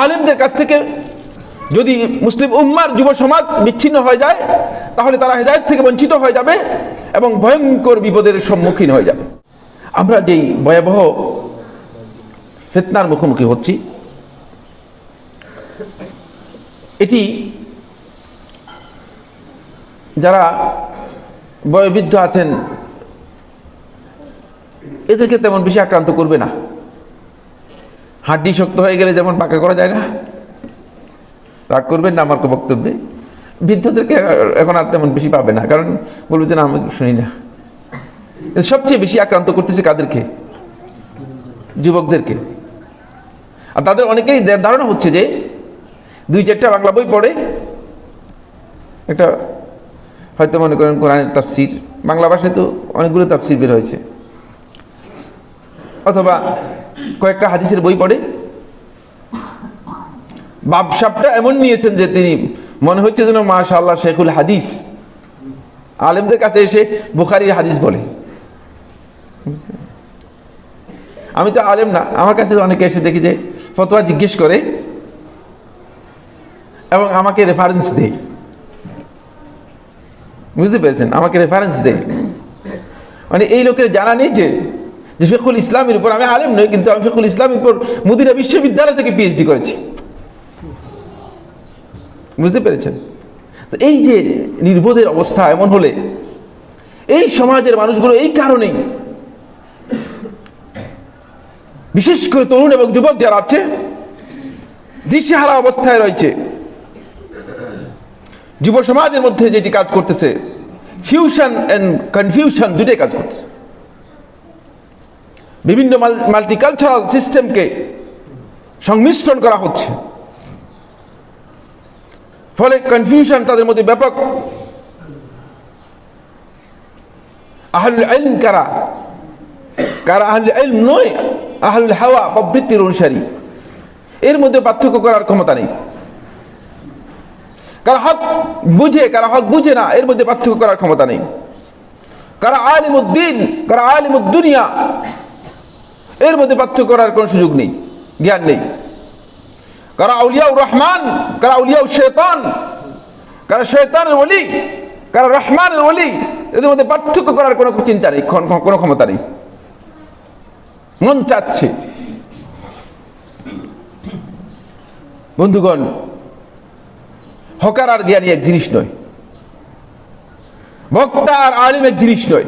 আলেমদের কাছ থেকে যদি মুসলিম উম্মার যুব সমাজ বিচ্ছিন্ন হয়ে যায়, তাহলে তারা হেদায়ত থেকে বঞ্চিত হয়ে যাবে এবং ভয়ঙ্কর বিপদের সম্মুখীন হয়ে যাবে। আমরা যেই ভয়াবহ ফেতনার মুখোমুখি হচ্ছি, এটি যারা বয়োবৃদ্ধ আছেন, এদেরকে তেমন বেশি আক্রান্ত করবে না। হাড্ডি শক্ত হয়ে গেলে যেমন পাকা করা যায় না? রাগ করবেন না আমার বক্তব্যে? বৃদ্ধদেরকে এখন আর তেমন বেশি পাবে না, কারণ বলবে যে না, আমি শুনি না। সবচেয়ে বেশি আক্রান্ত করতেছে কাদেরকে? যুবকদেরকে। আর তাদের অনেকেই ধারণা হচ্ছে যে দুই চারটা বাংলা বই পড়ে, একটা হয়তো মনে করেন কোরআনের তাফসির, বাংলা ভাষায় তো অনেকগুলো তাফসির বের হয়েছে। অথবা কয়েকটা হাদিসের বই পড়ে। বাপসাপটা এমন নিয়েছেন যে তিনি, মনে হচ্ছে যেন মাশা আল্লাহ শেখুল হাদিস। আলেমদের কাছে এসে বুখারির হাদিস বলে। আমি তো আলেম না, আমার কাছে অনেকে এসে দেখি যে ফতোয়া জিজ্ঞেস করে এবং আমাকে রেফারেন্স দেয়। বুঝতে পেরেছেন? আমাকে রেফারেন্স দেয়। মানে এই লোকের জানা নেই যে যে ফেকুল ইসলামের উপর, আমি আলেম নই, কিন্তু আমি ফেকুল ইসলামের উপর মুদিরা বিশ্ববিদ্যালয় থেকে পিএইচডি করেছি। বুঝতে পেরেছেন? তো এই যে নির্বোধের অবস্থা এমন হলে, এই সমাজের মানুষগুলো এই কারণেই, বিশেষ করে তরুণ এবং যুবক যারা আছে, দিশেহারা অবস্থায় রয়েছে। যুব সমাজের মধ্যে যেটি কাজ করতেছে ফিউশন অ্যান্ড কনফিউশন দুটাই কাজ করতেছে। বিভিন্ন মাল্টিকালচারাল সিস্টেমকে সংমিশ্রণ করা হচ্ছে। ফলে কনফিউশন তাদের মধ্যে ব্যাপক। আহলুল ইলম কারা? কারা আহলুল ইলম নয়, আহলুল হাওয়া প্রবৃত্তির অনুসারী। এর মধ্যে পার্থক্য করার ক্ষমতা নেই। কারা হক বুঝে, কারা হক বুঝে না, এর মধ্যে পার্থক্য করার ক্ষমতা নেই। কারা আলিমুদ্দিন, কারা আলিমুদ্দুনিয়া এর মধ্যে পার্থক্য করার কোনো সুযোগ নেই, জ্ঞান নেই। কারা আউলিয়াউ রহমান, কারা আউলিয়াউ শেতান, কারা শেতানের ওলি, কারা রহমানের ওলি, এদের মধ্যে পার্থক্য করার কোনো চিন্তা নেই কোনো- ক্ষমতা নেই। মন চাচ্ছে। বন্ধুগণ, হকার আর জ্ঞানী এক জিনিস নয়। বক্তা আর আলিম এক জিনিস নয়।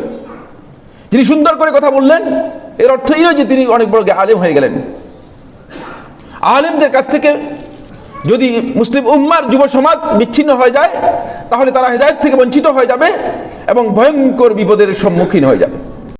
যিনি সুন্দর করে কথা বললেন এর অর্থ এই যে তিনি অনেক বড় আলেম হয়ে গেলেন। আলেমদের কাছ থেকে যদি মুসলিম উম্মার যুব সমাজ বিচ্ছিন্ন হয়ে যায়, তাহলে তারা হেদায়ত থেকে বঞ্চিত হয়ে যাবে এবং ভয়ঙ্কর বিপদের সম্মুখীন হয়ে যাবে।